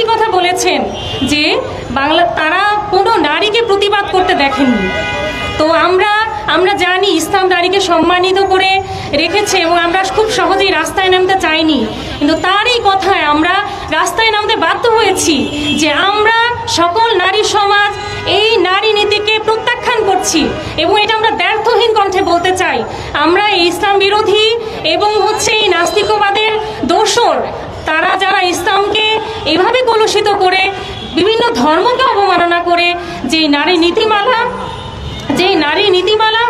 আরেকটি কথা বলেছেন যে বাংলা, তারা কোনো নারীকে প্রতিবাদ করতে দেখেননি। তো আমরা আমরা জানি ইসলাম নারীকে সম্মানিত করে রেখেছে এবং আমরা খুব সহজেই রাস্তায় নামতে চাইনি। কিন্তু তারই কথায় আমরা রাস্তায় নামতে বাধ্য হয়েছি যে আমরা সকল নারী সমাজ এই নারী নীতিকে প্রত্যাখ্যান করছি এবং এটা আমরা ব্যর্থহীন কণ্ঠে বলতে চাই। আমরা এই ইসলাম বিরোধী এবং হচ্ছে এই নাস্তিকবাদের দোষর তারা যারা ইসলামকে এভাবে কলুষিত করে, বিভিন্ন ধর্মকে অবমাননা করে, যেই নারী নীতিমালা, যেই নারী নীতিমালা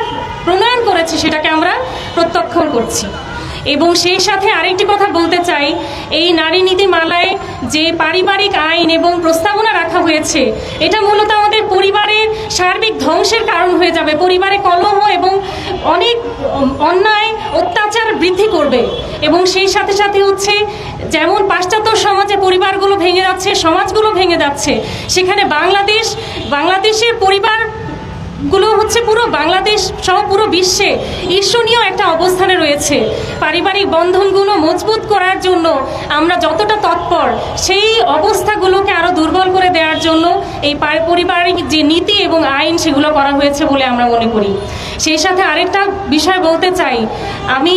প্রণয়ন করেছে, সেটাকে আমরা প্রত্যাখ্যান করছি। এবং সেই সাথে আরেকটি কথা বলতে চাই। এই নারী নীতিমালায় যে পারিবারিক আইন এবং প্রস্তাবনা রাখা হয়েছে, এটা মূলত আমাদের পরিবারের সার্বিক ধ্বংসের কারণ হয়ে যাবে। পরিবারে কলহ এবং অনেক অন্যায় অত্যাচার বৃদ্ধি করবে এবং সেই সাথে সাথে হচ্ছে যেমন পাশ্চাত্য সমাজে পরিবারগুলো ভেঙে যাচ্ছে, সমাজগুলো ভেঙে যাচ্ছে, সেখানে বাংলাদেশ, বাংলাদেশের পরিবার গুলো হচ্ছে পুরো বাংলাদেশ সহ পুরো বিশ্বে ঈর্ষণীয় একটা অবস্থানে রয়েছে। পারিবারিক বন্ধনগুলো মজবুত করার জন্য আমরা যতটা তৎপর, সেই অবস্থাগুলোকে আরও দুর্বল করে দেওয়ার জন্য এই পারিবারিক যে নীতি এবং আইন সেগুলো করা হয়েছে বলে আমরা মনে করি। সেই সাথে আরেকটা বিষয় বলতে চাই। আমি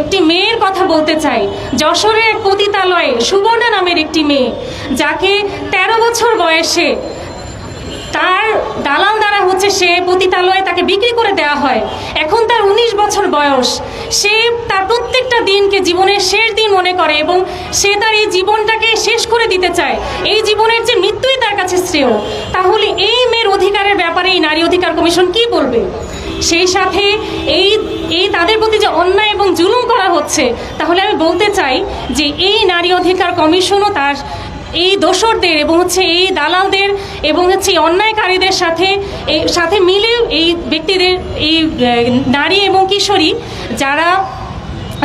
একটি মেয়ের কথা বলতে চাই। যশোরের এক পতিতালয়ে সুবর্ণা নামের একটি মেয়ে, যাকে ১৩ বছর বয়সে তার দালাল দ্বারা হচ্ছে সে পতিতালয়ে তাকে বিক্রি করে দেওয়া হয়। এখন তার উনিশ বছর বয়স। সে তার প্রত্যেকটা দিনকে জীবনের শেষ দিন মনে করে এবং সে তার এই জীবনটাকে শেষ করে দিতে চায়। এই জীবনের যে মৃত্যুই তার কাছে শ্রেয়। তাহলে এই মেয়ের অধিকারের ব্যাপারে এই নারী অধিকার কমিশন কি বলবে? সেই সাথে এই এই তাদের প্রতি যে অন্যায় এবং জুলুম করা হচ্ছে, তাহলে আমি বলতে চাই যে এই নারী অধিকার কমিশনও তার এই দোসরদের এবং হচ্ছে এই দালালদের এবং হচ্ছে অন্যায়কারীদের সাথে সাথে মিলে এই ব্যক্তিদের, এই নারী এবং কিশোরী যারা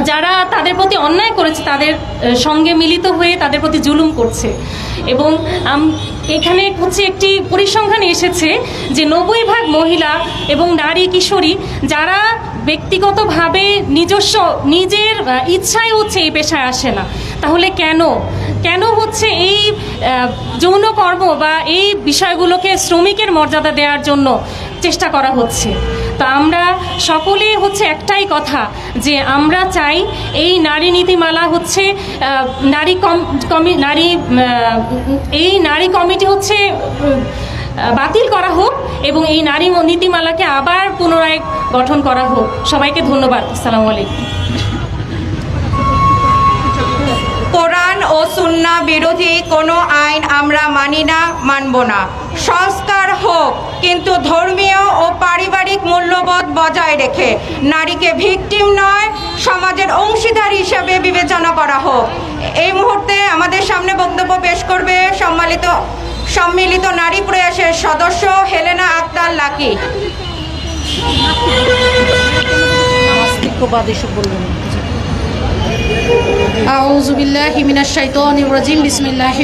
যারা তাদের প্রতি অন্যায় করেছে, তাদের সঙ্গে মিলিত হয়ে তাদের প্রতি জুলুম করছে। এবং এখানে হচ্ছে একটি পরিসংখ্যানে এসেছে যে নব্বই ভাগ মহিলা এবং নারী কিশোরী যারা ব্যক্তিগতভাবে নিজস্ব, নিজের ইচ্ছায় হচ্ছে এই পেশায় আসে না। তাহলে কেন? কেন হচ্ছে এই যৌনকর্ম বা এই বিষয়গুলোকে শ্রমিকের মর্যাদা দেওয়ার জন্য চেষ্টা করা হচ্ছে? তো আমরা সকলে হচ্ছে একটাই কথা, যে আমরা চাই এই নারী নীতিমালা হচ্ছে নারী কমি নারী এই নারী কমিটি হচ্ছে বাতিল করা হোক এবং এই নারী নীতিমালাকে আবার পুনরায় গঠন করা হোক। সবাইকে ধন্যবাদ। আসসালামু আলাইকুম। ও সুন্না বিরোধী কোনো আইন আমরা মানি না মানব না। সংস্কার হোক কিন্তু ধর্মীয় ও পারিবারিক মূল্যবোধ বজায় রেখে নারীকে ভিকটিম নয় সমাজের অংশীদার হিসেবে বিবেচনা করা হোক। এই মুহূর্তে আমাদের সামনে বক্তব্য পেশ করবে সম্মানিত সম্মিলিত নারী প্রয়াসের সদস্য হেলেনা আক্তার লাকি।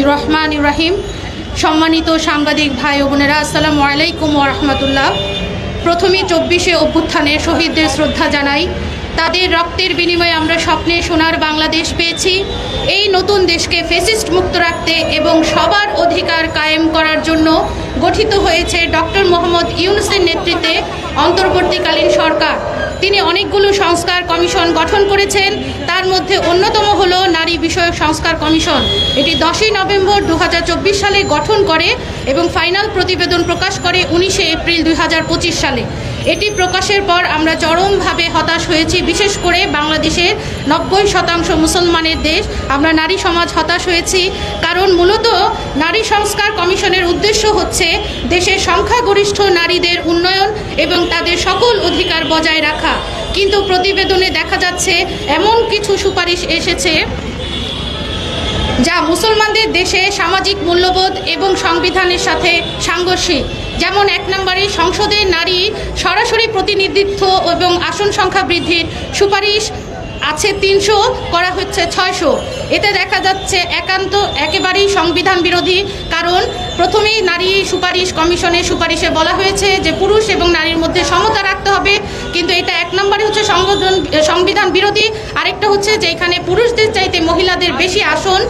রহমান রহিম। সম্মানিত সাংবাদিক ভাই ও বোনেরা, আসসালামু আলাইকুম ওরহমতুল্লাহ রাহমাতুল্লাহ। প্রথমে চব্বিশে অভ্যুত্থানে শহীদদের শ্রদ্ধা জানাই। তাদের রক্তের বিনিময়ে আমরা স্বপ্নে সোনার বাংলাদেশ পেয়েছি। এই নতুন দেশকে ফেসিস্ট মুক্ত রাখতে এবং সবার অধিকার কায়েম করার জন্য গঠিত হয়েছে ডক্টর মোহাম্মদ ইউনুসের নেতৃত্বে অন্তর্বর্তীকালীন সরকার। তিনি অনেকগুলো সংস্কার কমিশন গঠন করেছেন। তার মধ্যে অন্যতম হল নারী বিষয়ক সংস্কার কমিশন। এটি দশই নভেম্বর দু হাজার চব্বিশ সালে গঠন করে এবং ফাইনাল প্রতিবেদন প্রকাশ করে উনিশে এপ্রিল দুই হাজার পঁচিশ সালে। এটি প্রকাশের পর আমরা চরমভাবে হতাশ হয়েছি। বিশেষ করে বাংলাদেশের নব্বই শতাংশ মুসলমানের দেশ। আমরা নারী সমাজ হতাশ হয়েছি কারণ মূলত নারী সংস্কার কমিশনের উদ্দেশ্য হচ্ছে দেশের সংখ্যাগরিষ্ঠ নারীদের উন্নয়ন এবং তাদের সকল অধিকার বজায় রাখা। কিন্তু প্রতিবেদনে দেখা যাচ্ছে এমন কিছু সুপারিশ এসেছে যা মুসলমানদের দেশে সামাজিক মূল্যবোধ এবং সংবিধানের সাথে সাংঘর্ষিক। যেমন এক নম্বরে সংসদে নারী সরাসরি প্রতিনিধিত্ব এবং আসন সংখ্যা বৃদ্ধির সুপারিশ আছে তিনশো, করা হচ্ছে ছয়শো। এতে দেখা যাচ্ছে একান্ত, একেবারেই সংবিধান বিরোধী, কারণ প্রথমেই নারী সুপারিশ কমিশনের সুপারিশে বলা হয়েছে যে পুরুষ এবং নারীর মধ্যে সমতা রাখতে হবে, কিন্তু এটা এক নম্বরে হচ্ছে সংগঠন, সংবিধান বিরোধী, আরেকটা হচ্ছে যে এখানে পুরুষদের চাইতে মহিলাদের বেশি আসন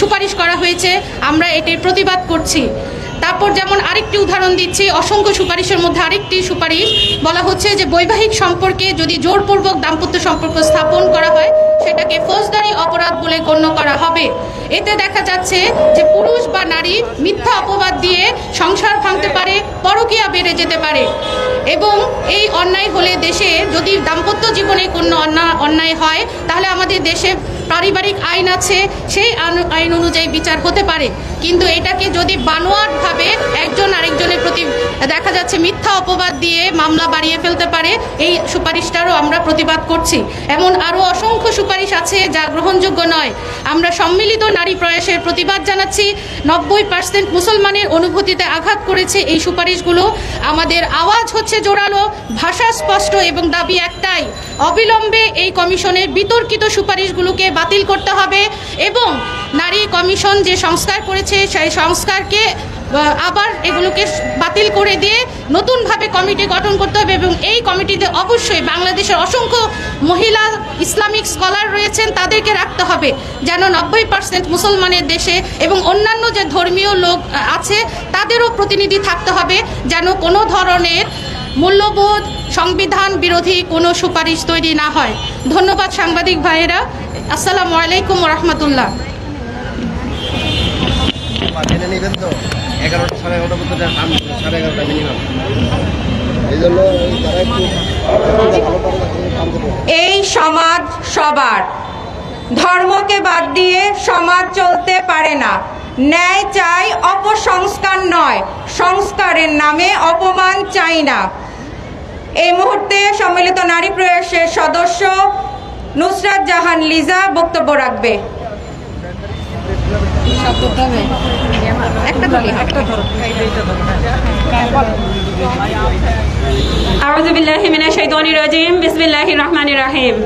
সুপারিশ করা হয়েছে। আমরা এটির প্রতিবাদ করছি। তারপর যেমন আরেকটি উদাহরণ দিচ্ছি, অসংখ্য সুপারিশের মধ্যে আরেকটি সুপারিশ। বলা হচ্ছে যে বৈবাহিক সম্পর্কে যদি জোরপূর্বক দাম্পত্য সম্পর্ক স্থাপন করা হয়, সেটাকে ফৌজদারি অপরাধ বলে গণ্য করা হবে। এতে দেখা যাচ্ছে যে পুরুষ বা নারী মিথ্যা অপবাদ দিয়ে সংসার ভাঙতে পারে, পরকীয়া বেড়ে যেতে পারে। এবং এই অন্যায় হলে দেশে যদি দাম্পত্য জীবনে কোনো অন্যায় হয়, তাহলে আমাদের দেশে পারিবারিক আইন আছে, সেই আইন অনুযায়ী বিচার হতে পারে। কিন্তু এটাকে যদি বানোয়াটভাবে একজন আরেকজনের প্রতি দেখা যাচ্ছে মিথ্যা অপবাদ দিয়ে মামলা বাড়িয়ে ফেলতে পারে, এই সুপারিশটারও আমরা প্রতিবাদ করছি। এমন আরও অসংখ্য সুপারিশ আছে যা গ্রহণযোগ্য নয়। আমরা সম্মিলিত নারী প্রয়াসের প্রতিবাদ জানাচ্ছি। নব্বই পার্সেন্ট মুসলমানের অনুভূতিতে আঘাত করেছে এই সুপারিশগুলো। আমাদের আওয়াজ হচ্ছে জোরালো, ভাষা স্পষ্ট এবং দাবি একটাই, অবিলম্বে এই কমিশনের বিতর্কিত সুপারিশগুলোকে বাতিল করতে হবে এবং নারী কমিশন যে সংস্কার করেছে, সেই সংস্কারকে আবার এগুলোকে বাতিল করে দিয়ে নতুনভাবে কমিটি গঠন করতে হবে এবং এই কমিটিতে অবশ্যই বাংলাদেশের অসংখ্য মহিলা ইসলামিক স্কলার রয়েছেন, তাদেরকে রাখতে হবে। যেন নব্বই পার্সেন্ট মুসলমানের দেশে এবং অন্যান্য যে ধর্মীয় লোক আছে, তাদেরও প্রতিনিধি থাকতে হবে, যেন কোনো ধরনের মূল্যবোধ, সংবিধান বিরোধী কোনো সুপারিশ তৈরি না হয়। ধন্যবাদ সাংবাদিক ভাইয়েরা। আসসালামু আলাইকুম রহমতুল্লাহ। জেনে নেবেন তো? এগারোটা সাড়ে এগারোটা পর্যন্ত সাড়ে এগারোটা মিনিমাম এই জন্য তারা একটু এই সমাজ সবার। ধর্মকে বাদ দিয়ে সমাজ চলতে পারে না। ন্যায় চাই অপসংস্কার নয়। সংস্কারের নামে অপমান চাই না। এই মুহূর্তে সম্মিলিত নারী প্রয়াসের সদস্য নুসরাত জাহান লিজা বক্তব্য রাখবে। বিসমিল্লাহির রহমানির রহিম।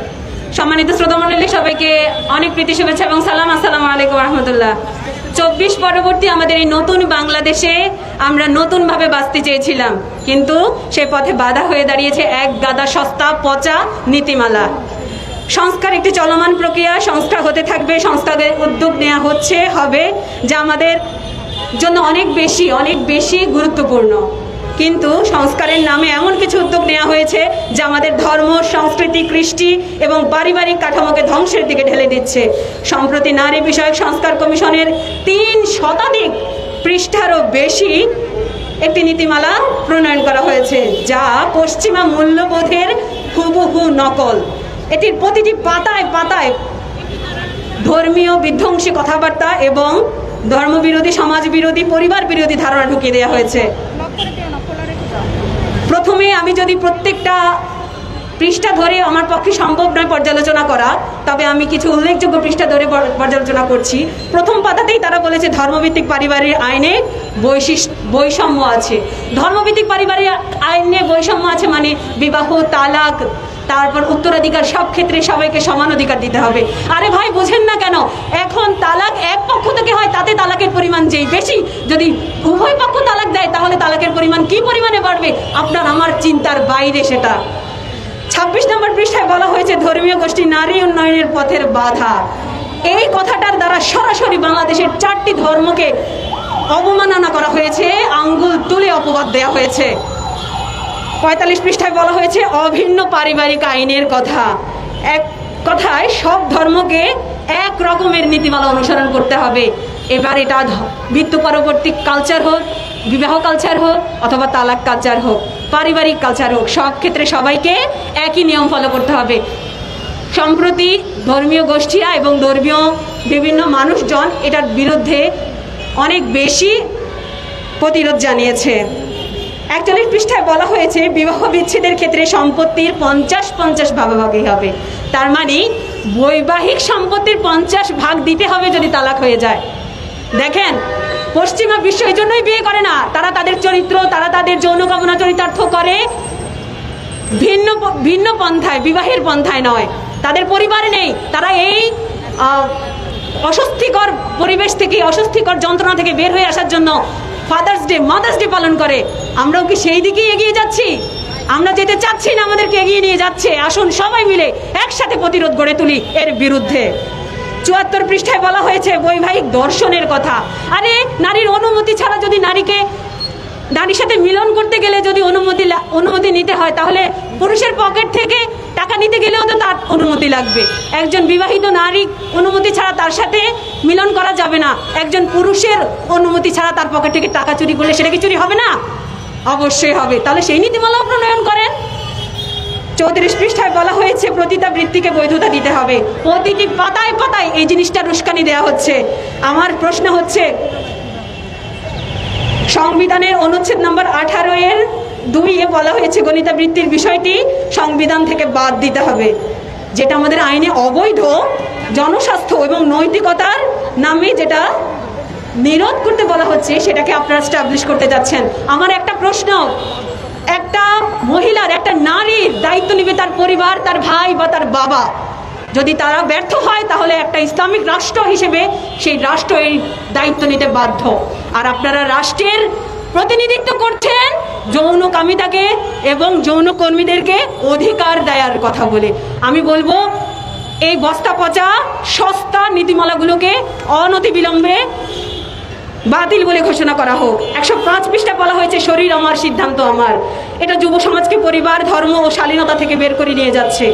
সম্মানিত শ্রোতামণ্ডলী, সবাইকে অনেক প্রীতি, শুভেচ্ছা এবং সালাম। আসসালামু আলাইকুম রহমতুল্লাহ। চব্বিশ পরবর্তী আমাদের এই নতুন বাংলাদেশে আমরা নতুনভাবে বাঁচতে চেয়েছিলাম। কিন্তু সে পথে বাধা হয়ে দাঁড়িয়েছে এক গাদা সস্তা, পচা নীতিমালা। সংস্কার একটি চলমান প্রক্রিয়া সংস্কার হতে থাকবে সংস্কারের উদ্যোগ নেওয়া হচ্ছে, হবে যা আমাদের জন্য অনেক বেশি অনেক বেশি গুরুত্বপূর্ণ। কিন্তু সংস্কারের নামে এমন কিছু উদ্যোগ নেওয়া হয়েছে যা আমাদের ধর্ম, সংস্কৃতি, কৃষ্টি এবং পারিবারিক কাঠামোকে ধ্বংসের দিকে ঢেলে দিচ্ছে। সম্প্রতি নারী বিষয়ক সংস্কার কমিশনের তিন শতাধিক পৃষ্ঠারও বেশি একটি নীতিমালা প্রণয়ন করা হয়েছে, যা পশ্চিমা মূল্যবোধের হুবহু নকল। এটির প্রতিটি পাতায় পাতায় ধর্মীয় বিধ্বংসী কথাবার্তা এবং ধর্মবিরোধী সমাজ বিরোধী পরিবার বিরোধী ধারণা ঢুকিয়ে দেওয়া হয়েছে। প্রথমে আমি যদি প্রত্যেকটা পৃষ্ঠা ধরে আমার পক্ষে সম্ভব নয় পর্যালোচনা করা তবে আমি কিছু উল্লেখযোগ্য পৃষ্ঠা ধরে পর্যালোচনা করছি। প্রথম পাতাতেই তারা বলেছে ধর্মভিত্তিক পারিবারিক আইনে বৈশিষ্ট্য বৈষম্য আছে। ধর্মভিত্তিক পারিবারিক আইনে বৈষম্য আছে মানে বিবাহ তালাক তারপর উত্তরাধিকার সব ক্ষেত্রে সবাইকে সমান অধিকার দিতে হবে। আরে ভাই, বোঝেন না কেন? এখন তালাক এক পক্ষ থেকে হয়, তাতে তালাকের পরিমাণ যেই বেশি, যদি উভয় পক্ষ তালাক দেয়, তাহলে তালাকের পরিমাণ কি পরিমাণে বাড়বে? আপনার আমার চিন্তার বাইরে সেটা। ছাব্বিশ নম্বর পৃষ্ঠায় বলা হয়েছে, ধর্মীয় গোষ্ঠী নারী উন্নয়নের পথের বাধা। এই কথাটার দ্বারা সরাসরি বাংলাদেশের চারটি ধর্মকে অবমাননা করা হয়েছে, আঙ্গুল তুলে অপবাদ দেওয়া হয়েছে। পঁয়তাল্লিশ পৃষ্ঠায় বলা হয়েছে, অভিন্ন পারিবারিক আইনের কথা। এক কথায়, সব ধর্মকে এক রকমের নীতিমালা অনুসরণ করতে হবে। এবার এটা মৃত্যু পরবর্তী কালচার হোক, বিবাহ কালচার হোক, অথবা তালাক কালচার হোক, পারিবারিক কালচার হোক, সব ক্ষেত্রে সবাইকে একই নিয়ম ফলো করতে হবে। সম্প্রতি ধর্মীয় গোষ্ঠীরা এবং ধর্মীয় বিভিন্ন মানুষজন এটার বিরুদ্ধে অনেক বেশি প্রতিরোধ জানিয়েছে। একচল্লিশ পৃষ্ঠায় বলা হয়েছে, বিবাহ বিচ্ছেদের ক্ষেত্রে সম্পত্তির পঞ্চাশ পঞ্চাশ ভাগাভাগি হবে। তার মানে বৈবাহিক সম্পত্তির পঞ্চাশ ভাগ দিতে হবে যদি তালাক হয়ে যায়। দেখেন, পশ্চিমা বিশ্ব এই জন্যই বিয়ে করে না। তারা তাদের চরিত্র, তারা তাদের যৌন কামনা চরিতার্থ করে ভিন্ন ভিন্ন পন্থায়, বিবাহের পন্থায় নয়। তাদের পরিবার নেই। তারা এই অস্বস্তিকর পরিবেশ থেকে, অস্বস্তিকর যন্ত্রণা থেকে বের হয়ে আসার জন্য ফাদার্স ডে মাদার্স ডে পালন করে। আমরাও কি সেই দিকেই এগিয়ে যাচ্ছি? আমরা যেতে চাচ্ছি না, আমাদেরকে এগিয়ে নিয়ে যাচ্ছে। আসুন সবাই মিলে একসাথে প্রতিরোধ গড়ে তুলি এর বিরুদ্ধে। চুয়াত্তর পৃষ্ঠায় বলা হয়েছে বৈবাহিক দর্শনের কথা। আরে, নারীর অনুমতি ছাড়া যদি নারীকে, নারীর সাথে মিলন করতে গেলে যদি অনুমতি অনুমতি নিতে হয়, তাহলে পুরুষের পকেট থেকে টাকা নিতে গেলেও তো তার অনুমতি লাগবে। একজন বিবাহিত নারী অনুমতি ছাড়া তার সাথে মিলন করা যাবে না। একজন পুরুষের অনুমতি ছাড়া তার পকেট থেকে টাকা চুরি করলে সেটা কি চুরি হবে না? অবশ্যই হবে। তাহলে সেই নীতিমালাও প্রণয়ন করেন। চৌত্রিশ পৃষ্ঠায় বলা হয়েছে, প্রতিটা বৃত্তিকে বৈধতা দিতে হবে। প্রতিটি পাতায় পাতায় এই জিনিসটা উস্কানি দেওয়া হচ্ছে। আমার প্রশ্ন হচ্ছে, সংবিধানের অনুচ্ছেদ নম্বর আঠারো এর দুই এ বলা হয়েছে গণিতাবৃত্তির বিষয়টি সংবিধান থেকে বাদ দিতে হবে, যেটা আমাদের আইনে অবৈধ জনস্বাস্থ্য এবং নৈতিকতার নামে যেটা নিরোধ করতে বলা হচ্ছে, সেটাকে আপনারা স্টাবলিশ করতে যাচ্ছেন। আমার একটা প্রশ্ন, একটা মহিলার, একটা নারীর দায়িত্ব নেবে তার পরিবার, তার ভাই বা তার বাবা। যদি তারা ব্যর্থ হয়, তাহলে একটা ইসলামিক রাষ্ট্র হিসেবে সেই রাষ্ট্র এই দায়িত্ব নিতে বাধ্য। আর আপনারা রাষ্ট্রের প্রতিনিধিত্ব করছেন যৌন কামিতাকে এবং যৌন কর্মীদেরকে অধিকার দেয়ার কথা বলে। আমি বলব, এই বস্তা পচা সস্তা নীতিমালাগুলোকে অনতিবিলম্বে বাতিল বলে ঘোষণা করা হোক। একশো পাঁচ পৃষ্ঠা বলা হয়েছে, শরীর আমার সিদ্ধান্ত আমার। এটা যুব সমাজকে পরিবার, ধর্ম ও শালীনতা থেকে বের করে নিয়ে যাচ্ছে।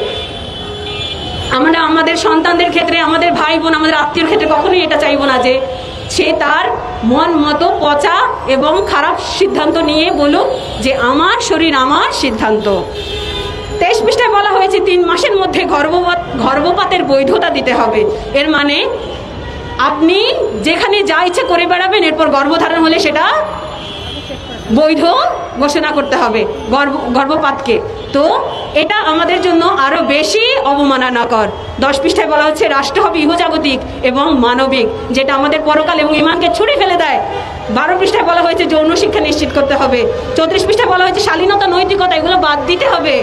আমরা আমাদের সন্তানদের ক্ষেত্রে, আমাদের ভাই বোন, আমাদের আত্মীয়র ক্ষেত্রে কখনোই এটা চাইব না যে সে তার মন মতো পচা এবং খারাপ সিদ্ধান্ত নিয়ে বলুন যে আমার শরীর আমার সিদ্ধান্ত। তেইশ পৃষ্ঠায় বলা হয়েছে, তিন মাসের মধ্যে গর্ভপাত, গর্ভপাতের বৈধতা দিতে হবে। এর মানে আপনি যেখানে যা ইচ্ছে করে বেড়াবেন, এরপর গর্ভধারণ হলে সেটা বৈধ ঘোষণা করতে হবে গর্ব, গর্ভপাতকে। তো এটা আমাদের জন্য আরও বেশি অবমাননাকর। দশ পৃষ্ঠায় বলা হচ্ছে, রাষ্ট্র হবে ইহজাগতিক এবং মানবিক, যেটা আমাদের পরকাল এবং ইমানকে ছুড়ে ফেলে দেয়। বারো পৃষ্ঠায় বলা হয়েছে, যৌন শিক্ষা নিশ্চিত করতে হবে। চৌত্রিশ পৃষ্ঠায় বলা হয়েছে, শালীনতা, নৈতিকতা, এগুলো বাদ দিতে হবে।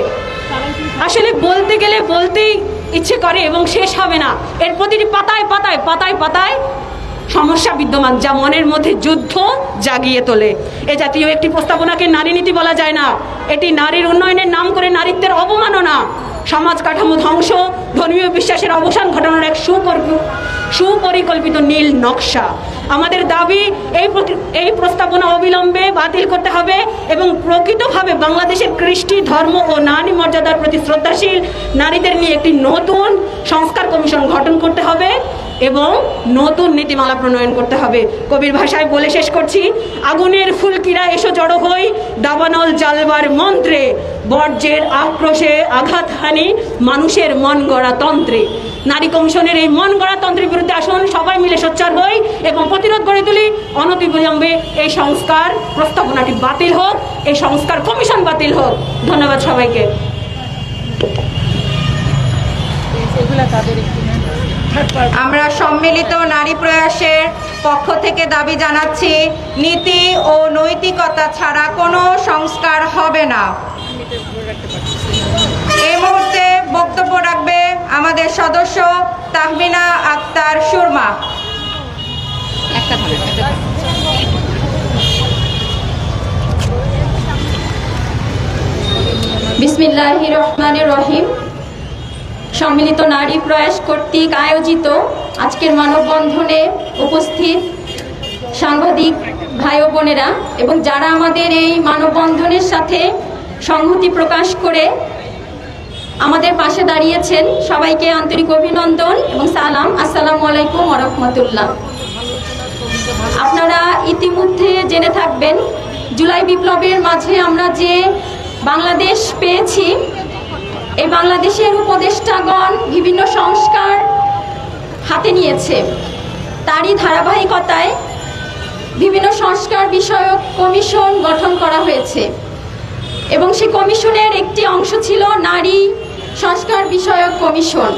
আসলে বলতে গেলে বলতেই ইচ্ছে করে এবং শেষ হবে না। এর প্রতিটি পাতায় পাতায় পাতায় পাতায় সমস্যা বিদ্যমান, যা মনের মধ্যে যুদ্ধ জাগিয়ে তোলে। এ জাতীয় একটি প্রস্তাবনাকে নারী নীতি বলা যায় না। এটি নারীর উন্নয়নের নাম করে নারীত্বের অবমাননা। সমাজ কাঠামো ধ্বংস, ধর্মীয় বিশ্বাসের অবসান ঘটানোর এক সুপরিকল্পিত নীল নকশা। আমাদের দাবি, এই এই প্রস্তাবনা অবিলম্বে বাতিল করতে হবে এবং প্রকৃতভাবে বাংলাদেশের কৃষ্টি, ধর্ম ও নারী মর্যাদার প্রতি শ্রদ্ধাশীল নারীদের নিয়ে একটি নতুন সংস্কার কমিশন গঠন করতে হবে। এবং নতুন নীতিমালা প্রণয়ন করতে হবে। কবির ভাষায় বলে শেষ করছি, আগুনের ফুলকিরা এসো জড়ো হই, দাবানল জালবার মন্ত্রে, বর্জ্যের আক্রোশে আঘাত হানি মানুষের মন গড়া তন্ত্রে। নারী কমিশনের এই মন গড়া তন্ত্রের বিরুদ্ধে আসুন, সবাই মিলে সোচ্চার হই এবং প্রতিরোধ গড়ে তুলি। অনতিবিলম্বে এই সংস্কার প্রস্তাবনাটি বাতিল হোক, এই সংস্কার কমিশন বাতিল হোক। ধন্যবাদ সবাইকে। আমরা সম্মিলিত নারী প্রয়াসের পক্ষ থেকে দাবি জানাচ্ছি, নীতি ও নৈতিকতা ছাড়া কোনো সংস্কার হবে না। এই মুহূর্তে বক্তব্য রাখবে আমাদের সদস্য তাহমিনা আক্তার সুরমা। বিসমিল্লাহ রহমান রহিম। সম্মিলিত নারী প্রয়াস কর্তৃক আয়োজিত আজকের মানববন্ধনে উপস্থিত সাংবাদিক ভাই বোনেরা এবং যারা আমাদের এই মানববন্ধনের সাথে সংহতি প্রকাশ করে আমাদের পাশে দাঁড়িয়েছেন, সবাইকে আন্তরিক অভিনন্দন এবং সালাম। আসসালামু আলাইকুম রহমতুল্লাহ। আপনারা ইতিমধ্যে জেনে থাকবেন, জুলাই বিপ্লবের মাঝে আমরা যে বাংলাদেশ পেয়েছি এই বাংলাদেশের উপদেষ্টাগণ বিভিন্ন সংস্কার হাতে নিয়েছে। তারই ধারাবাহিকতায় বিভিন্ন সংস্কার বিষয়ক কমিশন গঠন করা হয়েছে। এবং সেই কমিশনের একটি অংশ ছিল নারী সংস্কার বিষয়ক কমিশন।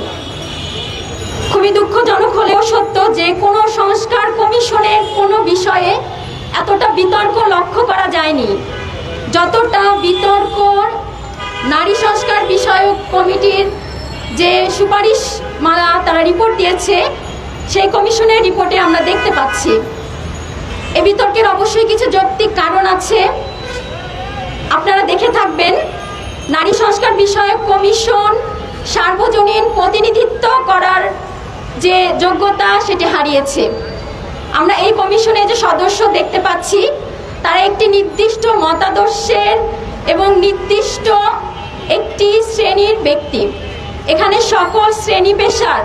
খুবই দুঃখজনক হলেও সত্য যে কোনো সংস্কার কমিশনের কোনো বিষয়ে এতটা বিতর্ক লক্ষ্য করা যায়নি। যতটা বিতর্ক নারী সংস্কার বিষয়ক কমিটির যে সুপারিশ মালা তারা রিপোর্ট দিয়েছে, সেই কমিশনের রিপোর্টে আমরা দেখতে পাচ্ছি। এ বিতর্কের অবশ্যই কিছু যৌক্তিক কারণ আছে। আপনারা দেখে থাকবেন, নারী সংস্কার বিষয়ক কমিশন সার্বজনীন প্রতিনিধিত্ব করার যে যোগ্যতা সেটি হারিয়েছে। আমরা এই কমিশনে যে সদস্য দেখতে পাচ্ছি, তারা একটি নির্দিষ্ট মতাদর্শের এবং নির্দিষ্ট একটি শ্রেণির ব্যক্তি। এখানে সকল শ্রেণি পেশার,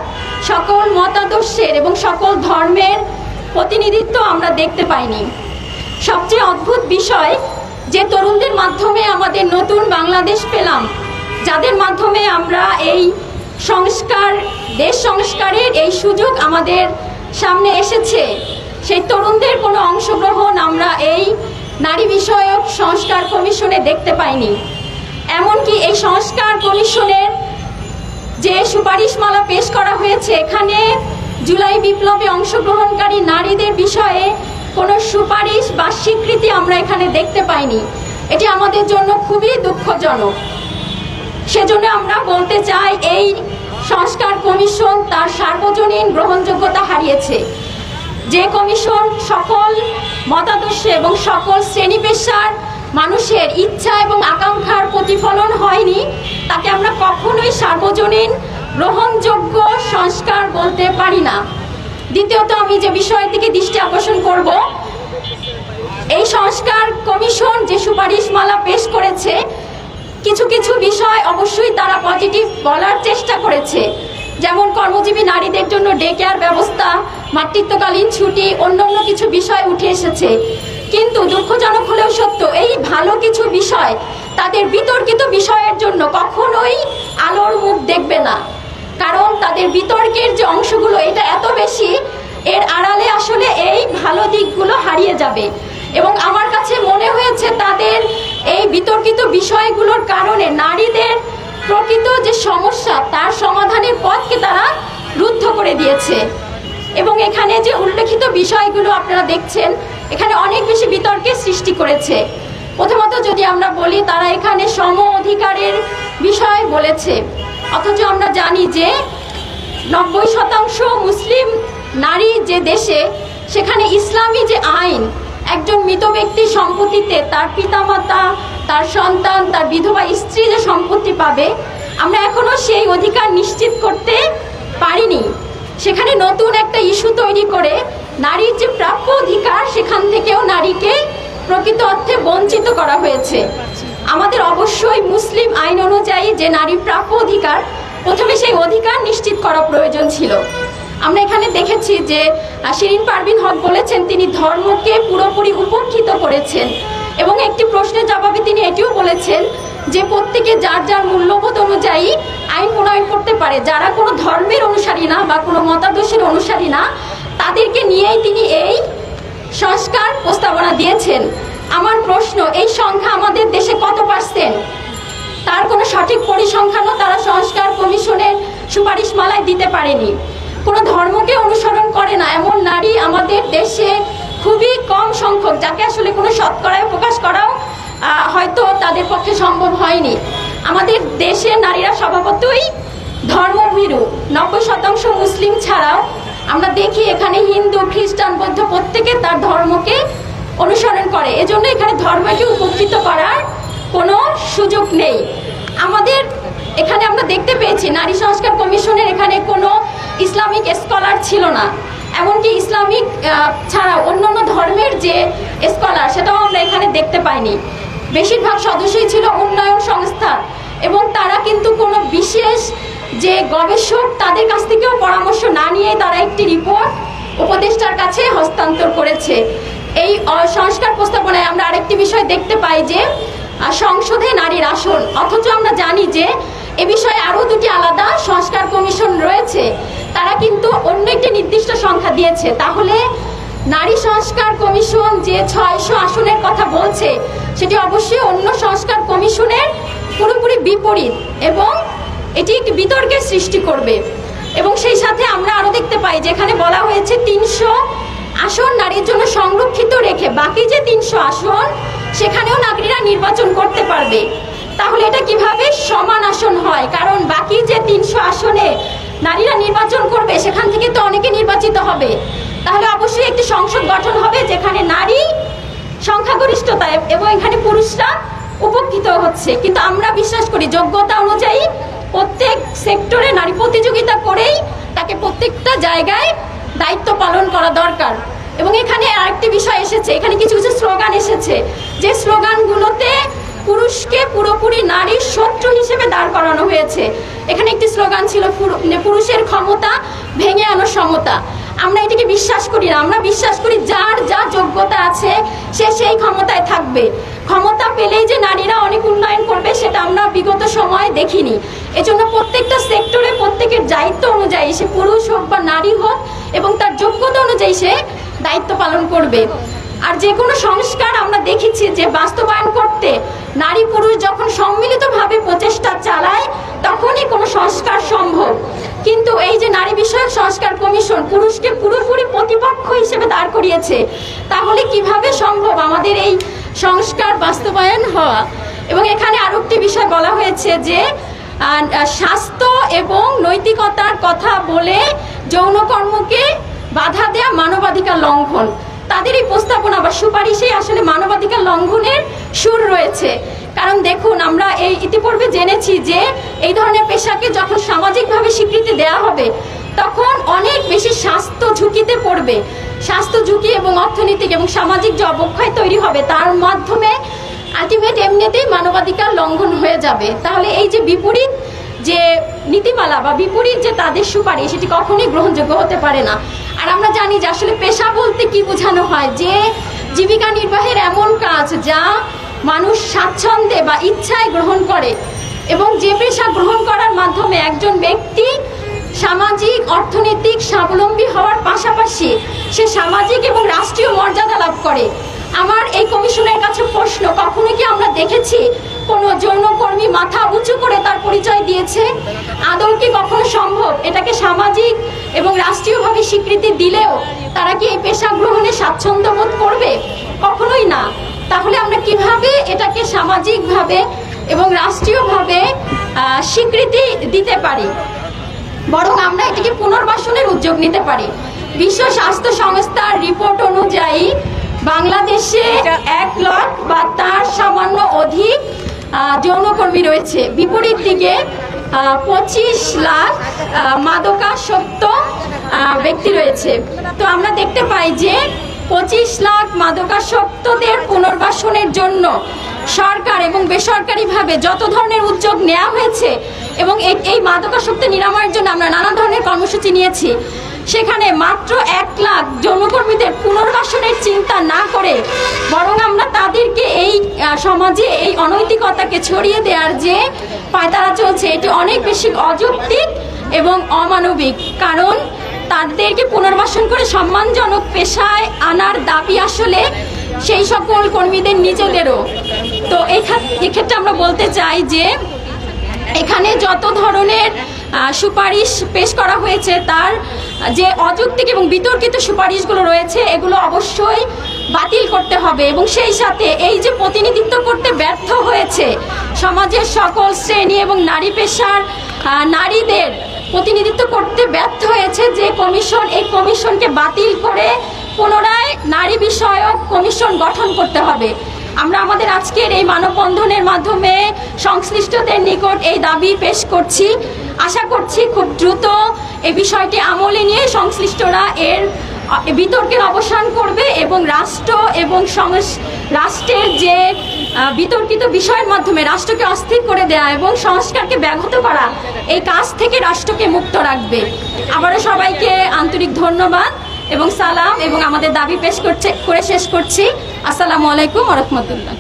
সকল মতাদর্শের এবং সকল ধর্মের প্রতিনিধিত্ব আমরা দেখতে পাইনি। সবচেয়ে অদ্ভুত বিষয় যে তরুণদের মাধ্যমে আমাদের নতুন বাংলাদেশ পেলাম, যাদের মাধ্যমে আমরা এই সংস্কার, দেশ সংস্কারের এই সুযোগ আমাদের সামনে এসেছে, সেই তরুণদের কোনো অংশগ্রহণ আমরা এই নারী বিষয়ক সংস্কার কমিশনে দেখতে পাইনি। এমনকি এই সংস্কার কমিশনের যে সুপারিশমালা পেশ করা হয়েছে, এখানে জুলাই বিপ্লবে অংশগ্রহণকারী নারীদের বিষয়ে কোনো সুপারিশ বা স্বীকৃতি আমরা এখানে দেখতে পাইনি। এটি আমাদের জন্য খুবই দুঃখজনক। সেজন্য আমরা বলতে চাই, এই সংস্কার কমিশন তার সার্বজনীন গ্রহণযোগ্যতা হারিয়েছে। যে কমিশন সকল মতাদর্শে এবং সকল শ্রেণি পেশার মানুষের ইচ্ছা এবং আকাঙ্ক্ষার প্রতিফলন হয়নি, তাকে আমরা কখনোই সার্বজনীন, গ্রহণযোগ্য সংস্কার বলতে পারি না। দ্বিতীয়ত, আমি যে বিষয়ের দিকে দৃষ্টি আকর্ষণ করব, এই সংস্কার কমিশন যে সুপারিশমালা পেশ করেছে, কিছু কিছু বিষয় অবশ্যই তারা পজিটিভ বলার চেষ্টা করেছে। যেমন কর্মজীবী নারীদের জন্য ডে কেয়ার ব্যবস্থা, মাতৃত্বকালীন ছুটি, অন্যান্য কিছু বিষয় উঠে এসেছে। কিন্তু দুঃখজনক সত্য, এই ভালো কিছু বিষয়, তাদের বিতর্কিত বিষয়ের জন্য কখনোই আলোর মুখ দেখবে না। কারণ তাদের বিতর্কের যে অংশগুলো, এটা এত বেশি, এর আড়ালে আসলে এই ভালো দিকগুলো হারিয়ে যাবে। এবং আমার কাছে মনে হয়েছে তাদের এই বিতর্কিত বিষয়গুলোর কারণে নারীদের প্রকৃত যে সমস্যা, তার সমাধানের পথকে তারা রুদ্ধ করে দিয়েছে। এবং এখানে যে উল্লেখিত বিষয়গুলো আপনারা দেখছেন এখানে অনেক বেশি বিতর্কের সৃষ্টি করেছে। প্রথমত যদি আমরা বলি, তারা এখানে সম অধিকারের বিষয় বলেছে। অথচ আমরা জানি যে নব্বই শতাংশ মুসলিম নারী যে দেশে, সেখানে ইসলামী যে আইন, একজন মৃত ব্যক্তির সম্পত্তিতে তার পিতামাতা, তার সন্তান, তার বিধবা স্ত্রী যে সম্পত্তি পাবে, আমরা এখনও সেই অধিকার নিশ্চিত করতে পারিনি। সেখানে নতুন একটা ইস্যু তৈরি করে নারীর যে প্রাপ্য অধিকার, সেখান থেকেও নারীকে প্রকৃত অর্থে বঞ্চিত করা হয়েছে। আমাদের অবশ্যই মুসলিম আইন অনুযায়ী যে নারীর প্রাপ্য অধিকার, প্রথমে সেই অধিকার নিশ্চিত করা প্রয়োজন ছিল। আমরা এখানে দেখেছি যে শিরিন পারভিন হক বলেছেন, তিনি ধর্মকে পুরোপুরি উপেক্ষিত করেছেন। এবং একটি প্রশ্নের জবাবে তিনি এটিও বলেছেন যে, প্রত্যেকে যার যার মূল্যবোধ অনুযায়ী আইন প্রণয়ন করতে পারে। যারা কোনো ধর্মের অনুসারী না বা কোনো মতাদর্শের অনুসারী না তাদেরকে নিয়েই তিনি এই সংস্কার প্রস্তাবনা দিয়েছেন। আমার প্রশ্ন, এই সংখ্যা আমাদের দেশে কত পার্সেন্ট তার কোনো সঠিক পরিসংখ্যানও তারা সংস্কার কমিশনের সুপারিশমালায় দিতে পারেনি। কোনো ধর্মকে অনুসরণ করে না, এমন নারী আমাদের দেশে খুবই কম সংখ্যক, যাকে আসলে কোনো শতকরায় প্রকাশ করাও হয়তো তাদের পক্ষে সম্ভব হয়নি। আমাদের দেশের নারীরা স্বভাবতই ধর্মভীরু, নব্বই শতাংশ মুসলিম ছাড়াও আমরা দেখি এখানে হিন্দু, খ্রিস্টান, বৌদ্ধ প্রত্যেকে তার ধর্মকে অনুসরণ করে। এজন্য এখানে ধর্মকে উপকৃত করার কোনো সুযোগ নেই। আমাদের এখানে আমরা দেখতে পেয়েছি, নারী সংস্কার কমিশনের এখানে কোনো ইসলামিক স্কলার ছিল না। এমনকি ইসলামিক ছাড়া অন্যান্য ধর্মের যে স্কলার, সেটাও আমরা এখানে দেখতে পাইনি। বেশিরভাগ সদস্যই ছিল উন্নয়ন সংস্থা এবং তারা কিন্তু কোনো বিশেষ যে গবেষক তাদের কাছ থেকেও পরামর্শ না নিয়ে তারা একটি রিপোর্ট উপদেষ্টার কাছে হস্তান্তর করেছে। এই সংস্কার প্রস্তাবনায় আমরা আরেকটি বিষয় দেখতে পাই যে সংসদে নারীর আসন। অথচ আমরা জানি যে, এ বিষয়ে আরও দুটি আলাদা সংস্কার কমিশন রয়েছে। তারা কিন্তু অন্য একটি নির্দিষ্ট সংখ্যা দিয়েছে। তাহলে নারী সংস্কার কমিশন যে ছয়শো আসনের কথা বলছে, সেটি অবশ্যই অন্য সংস্কার কমিশনের পুরোপুরি বিপরীত এবং এটি একটি বিতর্কের সৃষ্টি করবে। এবং সেই সাথে আমরা আরও দেখতে পাই, যেখানে বলা হয়েছে তিনশো আসন নারীর জন্য সংরক্ষিত রেখে বাকি যে তিনশো আসন, সেখানেও নারীরা নির্বাচন করতে পারবে। তাহলে এটা কীভাবে সমান আসন হয়? কারণ বাকি যে তিনশো আসনে নারীরা নির্বাচন করবে, সেখান থেকে তো অনেকে নির্বাচিত হবে। তাহলে অবশ্যই একটি সংসদ গঠন হবে, যেখানে নারী সংখ্যাগরিষ্ঠতা এবং এখানে পুরুষরা উপকৃত হচ্ছে। কিন্তু আমরা বিশ্বাস করি, যোগ্যতা অনুযায়ী প্রত্যেক সেক্টরে নারী প্রতিযোগিতা করেই তাকে প্রত্যেকটা জায়গায় দায়িত্ব পালন করা দরকার। এবং এখানে আরেকটি বিষয় এসেছে, এখানে কিছু কিছু স্লোগান এসেছে। যে স্লোগানগুলোতে পুরুষকে পুরোপুরি নারীর শত্রু হিসেবে দাঁড় করানো হয়েছে। এখানে একটি স্লোগান ছিল মানে পুরুষের ক্ষমতা ভেঙে আনো সমতা। আমরা এটিকে বিশ্বাস করি না। আমরা বিশ্বাস করি যার যা যোগ্যতা আছে, সে সেই ক্ষমতায় থাকবে। ক্ষমতা পেলেই যে নারীরা অনেক উন্নয়ন করবে, সেটা আমরা বিগত সময়ে দেখিনি। এজন্য প্রত্যেকটা সেক্টরে প্রত্যেকের দায়িত্ব অনুযায়ী সে পুরুষ হোক বা নারী হোক এবং তার যোগ্যতা অনুযায়ী সে দায়িত্ব পালন করবে। আর যে কোনো সংস্কার আমরা দেখেছি যে বাস্তবায়ন করতে নারী পুরুষ যখন সম্মিলিতভাবে প্রচেষ্টা চালায়, তখনই কোনো সংস্কার সম্ভব। কিন্তু এই যে নারী বিষয়ক সংস্কার কমিশন পুরুষকে পুরোপুরি প্রতিপক্ষ হিসেবে দাঁড় করিয়েছে, তাহলে কীভাবে সম্ভব আমাদের এই সংস্কার বাস্তবায়ন হওয়া। এবং এখানে আরও একটি বিষয় বলা হয়েছে যে স্বাস্থ্য এবং নৈতিকতার কথা বলে যৌনকর্মকে বাধা দেয়া মানবাধিকার লঙ্ঘন। তাদের এই প্রস্তাবনা বা সুপারিশে আসলে মানবাধিকার লঙ্ঘনের সুর রয়েছে। কারণ দেখুন, আমরা এই ইতিপূর্বে জেনেছি যে এই ধরনের পেশাকে যখন সামাজিকভাবে স্বীকৃতি দেওয়া হবে, তখন অনেক বেশি স্বাস্থ্য ঝুঁকিতে পড়বে। স্বাস্থ্য ঝুঁকি এবং অর্থনৈতিক এবং সামাজিক যে অবক্ষয় তৈরি হবে, তার মাধ্যমে আলটিমেট এমনিতেই মানবাধিকার লঙ্ঘন হয়ে যাবে। তাহলে এই যে বিপরীত যে নীতিমালা বা বিপরীত যে তাদের সুপারিশ, সেটি কখনোই গ্রহণযোগ্য হতে পারে না। আর আমরা জানি যে আসলে পেশা বলতে কি বোঝানো হয়? যে জীবিকা নির্বাহের এমন কাজ যা মানুষ স্বাচ্ছন্দ্যে বা ইচ্ছায় গ্রহণ করে এবং যে পেশা গ্রহণ করার মাধ্যমে একজন ব্যক্তি সামাজিক, অর্থনৈতিক স্বাবলম্বী হওয়ার পাশাপাশি সে সামাজিক এবং রাষ্ট্রীয় মর্যাদা লাভ করে। আমার এই কমিশনের কাছে প্রশ্ন, কখনো কি আমরা দেখেছি কোনো যৌনকর্মী মাথা উঁচু করে তার পরিচয় দিয়েছে? আদৌ কি কখনো সম্ভব? এটাকে সামাজিক এবং রাষ্ট্রীয়ভাবে স্বীকৃতি দিলেও তারা কি এই পেশা গ্রহণে স্বাচ্ছন্দ্য বোধ করবে? কখনোই না। তাহলে আমরা কীভাবে এটাকে সামাজিকভাবে এবং রাষ্ট্রীয়ভাবে স্বীকৃতি দিতে পারি? বরং আমরা এটিকে পুনর্বাসনের উদ্যোগ নিতে পারি। বিশ্ব স্বাস্থ্য সংস্থার রিপোর্ট অনুযায়ী বাংলাদেশে এক লাখ বা তার সামান্য অধিক যৌনকর্মী রয়েছে। বিপরীত দিকে পঁচিশ লাখ মাদকাসক্ত ব্যক্তি রয়েছে। তো আমরা দেখতে পাই যে পঁচিশ লাখ মাদকাসক্তদের পুনর্বাসনের জন্য সরকার এবং বেসরকারিভাবে যত ধরনের উদ্যোগ নেওয়া হয়েছে এবং এই- মাদকাসক্তি নিরাময়ের জন্য আমরা নানা ধরনের কর্মসূচি নিয়েছি। সেখানে মাত্র এক লাখ যৌনকর্মীদের পুনর্বাসনের চিন্তা না করে বরং আমরা তাদেরকে এই সমাজে এই অনৈতিকতাকে ছড়িয়ে দেওয়ার যে পায়তারা চলছে, এটি অনেক বেশি অযৌক্তিক এবং অমানবিক। কারণ তাদেরকে পুনর্বাসন করে সম্মানজনক পেশায় আনার দাবি আসলে সেই সকল কর্মীদের নিজেদেরও। তো এক্ষেত্রে আমরা বলতে চাই যে এখানে যত ধরনের সুপারিশ পেশ করা হয়েছে, তার যে অযৌক্তিক এবং বিতর্কিত সুপারিশগুলো রয়েছে, এগুলো অবশ্যই বাতিল করতে হবে এবং সেই সাথে এই যে প্রতিনিধিত্ব করতে ব্যর্থ হয়েছে সমাজের সকল শ্রেণি এবং নারী পেশার নারীদের প্রতিনিধিত্ব করতে ব্যর্থ হয়েছে যে কমিশন, এই কমিশনকে বাতিল করে পুনরায় নারী বিষয়ক কমিশন গঠন করতে হবে। আমরা আমাদের আজকের এই মানববন্ধনের মাধ্যমে সংশ্লিষ্টদের নিকট এই দাবি পেশ করছি। আশা করছি খুব দ্রুত এই বিষয়টি আমলে নিয়ে সংশ্লিষ্টরা এর বিতর্কের অবসান করবে এবং রাষ্ট্র এবং রাষ্ট্রের যে বিতর্কিত বিষয়ের মাধ্যমে রাষ্ট্রকে অস্থির করে দেয়া এবং সংস্কারকে ব্যাহত করা, এই কাজ থেকে রাষ্ট্রকে মুক্ত রাখবে। আবারও সবাইকে আন্তরিক ধন্যবাদ। এবং সালাম এবং আমাদের দাবি পেশ করছে করে শেষ করছি। আসসালামু আলাইকুম রহমতুল্লাহ।